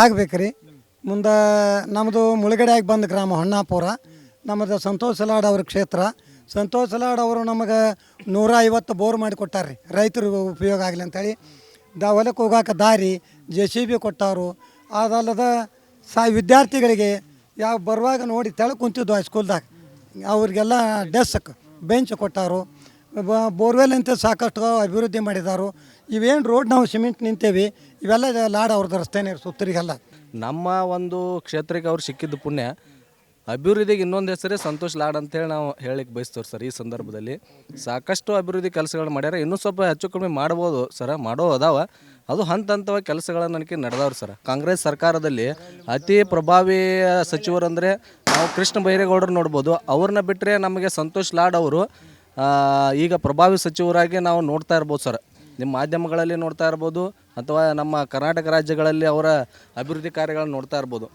ಆಗ್ಬೇಕು ರೀ ಮುಂದೆ ನಮ್ಮದು ಮುಳುಗಡೆಯಾಗಿ ಬಂದ ಗ್ರಾಮ ಹೊನ್ನಾಪುರ. ನಮ್ಮದು ಸಂತೋಷ್ ಸಲಾಡ್ ಅವ್ರ ಕ್ಷೇತ್ರ. ಸಂತೋಷ್ ಸಲಾಡ್ ಅವರು ನಮಗೆ ನೂರ ಐವತ್ತು ಬೋರ್ ಮಾಡಿ ಕೊಟ್ಟಾರ್ರಿ. ರೈತರು ಉಪಯೋಗ ಆಗಲಿ ಅಂತೇಳಿ. ದ ಹೊಲಕ್ಕೆ ಹೋಗಾಕ ದಾರಿ, ಜೆ ಸಿ ಬಿ ಕೊಟ್ಟಾರು ಅದಲ್ಲದ ಸಾ ವಿದ್ಯಾರ್ಥಿಗಳಿಗೆ ಯಾವ ಬರುವಾಗ ನೋಡಿ ತೆಳಗೆ ಕುಂತಿದ್ವು ಸ್ಕೂಲ್ದಾಗ ಅವ್ರಿಗೆಲ್ಲ ಡೆಸ್ಕ್ ಬೆಂಚ್ ಕೊಟ್ಟಾರು ಬೋರ್ವೆಲ್ ಅಂತ ಸಾಕಷ್ಟು ಅಭಿವೃದ್ಧಿ ಮಾಡಿದಾರು. ಇವೇನು ರೋಡ್ ನಾವು ಸಿಮೆಂಟ್ ನಿಂತೇವಿ, ಇವೆಲ್ಲ ಲಾಡ್ ಅವ್ರದ್ದು ರಸ್ತೆನೇ ಸುತ್ತರಿಗೆಲ್ಲ. ನಮ್ಮ ಒಂದು ಕ್ಷೇತ್ರಕ್ಕೆ ಅವ್ರು ಸಿಕ್ಕಿದ್ದು ಪುಣ್ಯ. ಅಭಿವೃದ್ಧಿಗೆ ಇನ್ನೊಂದು ಹೆಸರೇ ಸಂತೋಷ್ ಲಾಡ್ ಅಂತೇಳಿ ನಾವು ಹೇಳಿಕ್ಕೆ ಬಯಸ್ತೇವೆ ಸರ್, ಈ ಸಂದರ್ಭದಲ್ಲಿ. ಸಾಕಷ್ಟು ಅಭಿವೃದ್ಧಿ ಕೆಲಸಗಳು ಮಾಡ್ಯಾರ, ಇನ್ನೂ ಸ್ವಲ್ಪ ಹೆಚ್ಚು ಕಡಿಮೆ ಮಾಡ್ಬೋದು ಸರ, ಮಾಡೋ ಅದಾವ. ಅದು ಹಂತ ಹಂತವ ಕೆಲಸಗಳನ್ನು ನನಗೆ ನಡೆದವ್ರು ಸರ್. ಕಾಂಗ್ರೆಸ್ ಸರ್ಕಾರದಲ್ಲಿ ಅತಿ ಪ್ರಭಾವಿ ಸಚಿವರಂದರೆ ನಾವು ಕೃಷ್ಣ ಬೈರೇಗೌಡರು ನೋಡ್ಬೋದು. ಅವ್ರನ್ನ ಬಿಟ್ಟರೆ ನಮಗೆ ಸಂತೋಷ್ ಲಾಡ್ ಅವರು ಈಗ ಪ್ರಭಾವಿ ಸಚಿವರಾಗಿ ನಾವು ನೋಡ್ತಾ ಇರ್ಬೋದು ಸರ್. ನಿಮ್ಮ ಮಾಧ್ಯಮಗಳಲ್ಲಿ ನೋಡ್ತಾ ಇರ್ಬೋದು ಅಥವಾ ನಮ್ಮ ಕರ್ನಾಟಕ ರಾಜ್ಯಗಳಲ್ಲಿ ಅವರ ಅಭಿವೃದ್ಧಿ ಕಾರ್ಯಗಳನ್ನು ನೋಡ್ತಾ ಇರ್ಬೋದು.